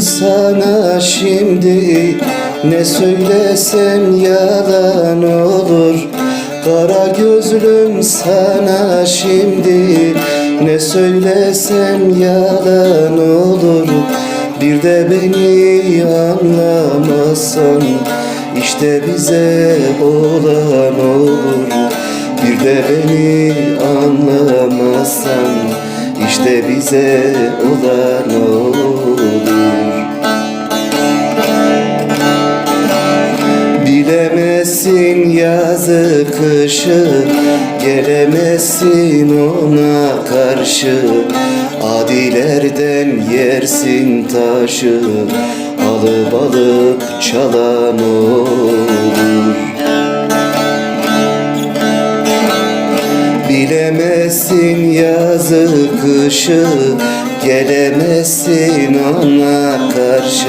sana şimdi. Ne söylesem yalan olur. Kara gözlüm sana şimdi. Ne söylesem yalan olur. Bir de beni anlamazsan işte bize olan olur. Bir de beni anlamazsan işte bize olan olur Bilemezsin yazı kışı Gelemezsin ona karşı. Adilerden yersin taşı Alıp alıp çalan olur Bilemezsin yazı kışı Gelemezsin ona karşı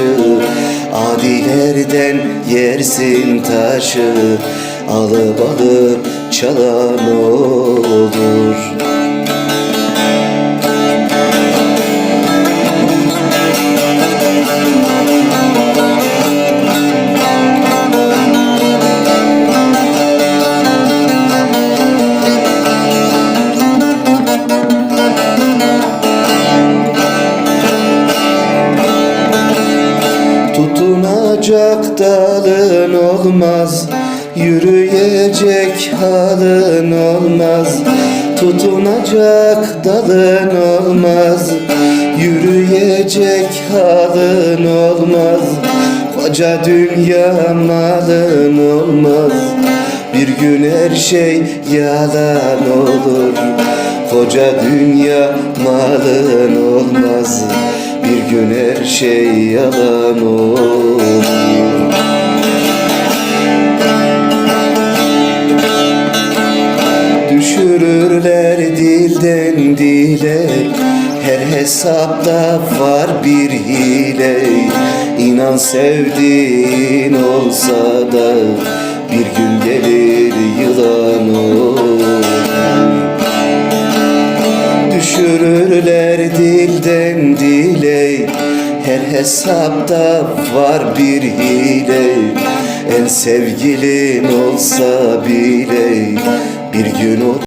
Adilerden yersin taşı Alıp alıp çalan olur Tutunacak dalın olmaz Yürüyecek halın olmaz. Tutunacak dalın olmaz Yürüyecek halın olmaz. Koca dünya malın olmaz Bir gün her şey yalan olur. Koca dünya malın olmaz bir gün her şey yalan olur. Düşürürler dilden dile Her hesapta var bir hile. İnan sevdiğin olsa da Bir gün gelir yılan dilden dile Her hesapta var bir hile. En sevgilin olsa bile Bir gün o